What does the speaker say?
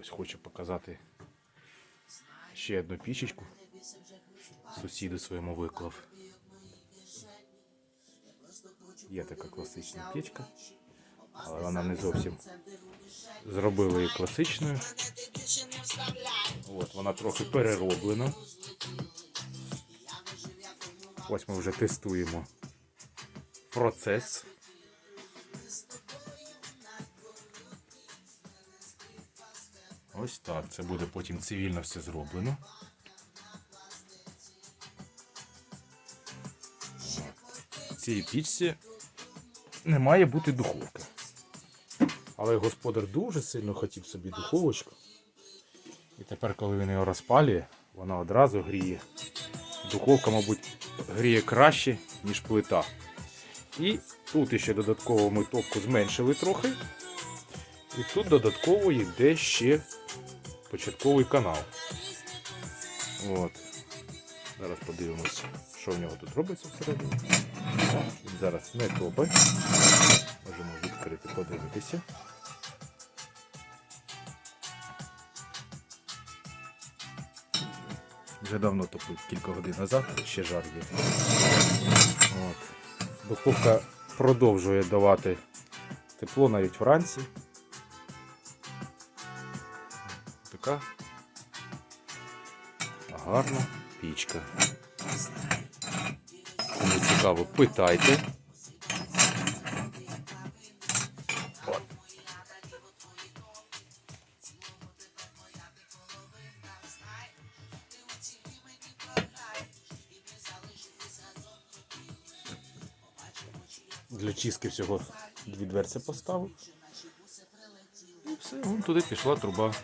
Ось хочу показати ще одну пічечку. Сусіду своєму виклав. Є така класична пічка, але вона не зовсім зробили її класичною. От, вона трохи перероблена. Ось ми вже тестуємо процес. Ось так. Це буде потім цивільно все зроблено. В цій пічці не має бути духовки. Але господар дуже сильно хотів собі духовочку. І тепер, коли він його розпалює, вона одразу гріє. Духовка, мабуть, гріє краще, ніж плита. І тут ще додатково ми топку зменшили трохи. І тут додатково йде ще початковий канал. От. Зараз подивимось, що в нього тут робиться всередині. Він зараз не топить. Можемо відкрити, подивитися. Вже давно топив кілька годин назад, ще жар є. От. Духовка продовжує давати тепло навіть вранці. Така гарна пічка. Кому цікаво, питайте. От. Для чистки всього дві дверці поставив. І все, вон туди пішла труба.